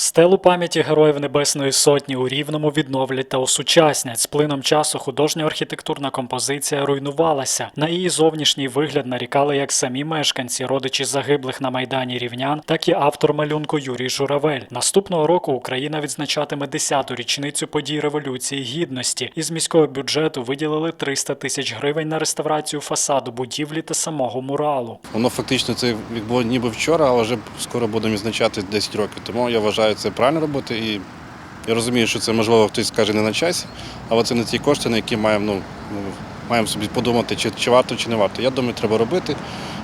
Стелу пам'яті героїв Небесної Сотні у Рівному відновлять та осучаснять. З плином часу художня архітектурна композиція руйнувалася. На її зовнішній вигляд нарікали як самі мешканці, родичі загиблих на майдані рівнян, так і автор малюнку Юрій Журавель. Наступного року Україна відзначатиме 10-ту річницю подій Революції Гідності. Із міського бюджету виділили 300 тисяч гривень на реставрацію фасаду будівлі та самого муралу. Воно фактично це було ніби вчора, але вже скоро будемо відзначати 10 років. Тому я вважаю це правильно робити. І я розумію, що це можливо хтось скаже не на часі, але це не ті кошти, на які маємо ну, маємо собі подумати, чи, чи варто, чи не варто. Я думаю, треба робити.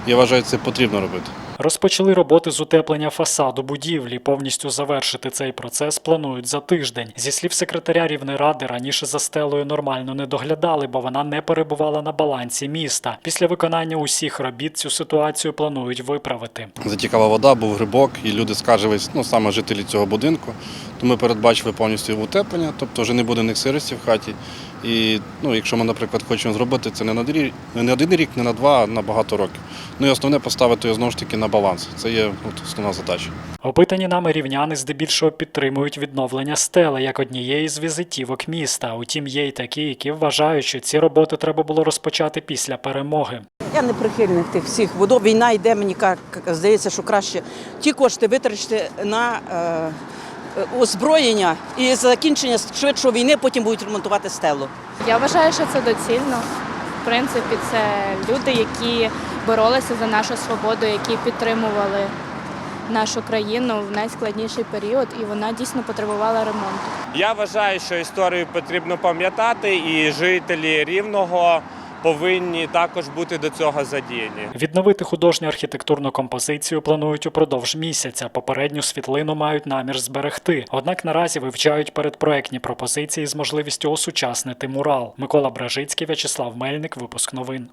Я вважаю, це потрібно робити. Розпочали роботи з утеплення фасаду будівлі. Повністю завершити цей процес планують за тиждень. Зі слів секретаря Рівнеради, раніше за стелою нормально не доглядали, бо вона не перебувала на балансі міста. Після виконання усіх робіт цю ситуацію планують виправити. Затікала вода, був грибок, і люди скаржились, ну саме жителі цього будинку. То ми передбачили повністю утеплення, тобто вже не буде них сирості в хаті. І ну, якщо ми, наприклад, хочемо зробити це не на рік, не один рік, не на два, а на багато років. Ну і основне поставити його знову ж таки на баланс. Це є от, основна задача. Опитані нами рівняни здебільшого підтримують відновлення стели як однієї з візитівок міста. Утім, є й такі, які вважають, що ці роботи треба було розпочати після перемоги. Я не прихильник тих всіх водов. Війна йде, мені здається, що краще ті кошти витрачити на е, е, озброєння і закінчення швидшої війни, потім будуть ремонтувати стелу. Я вважаю, що це доцільно. Принципі, це люди, які боролися за нашу свободу, які підтримували нашу країну в найскладніший період, і вона дійсно потребувала ремонту. Я вважаю, що історію потрібно пам'ятати, і жителі рівного повинні також бути до цього задіяні. Відновити художню архітектурну композицію планують упродовж місяця. Попередню світлину мають намір зберегти. Однак наразі вивчають передпроектні пропозиції з можливістю осучаснити мурал. Микола Бражицький, В'ячеслав Мельник, випуск новин.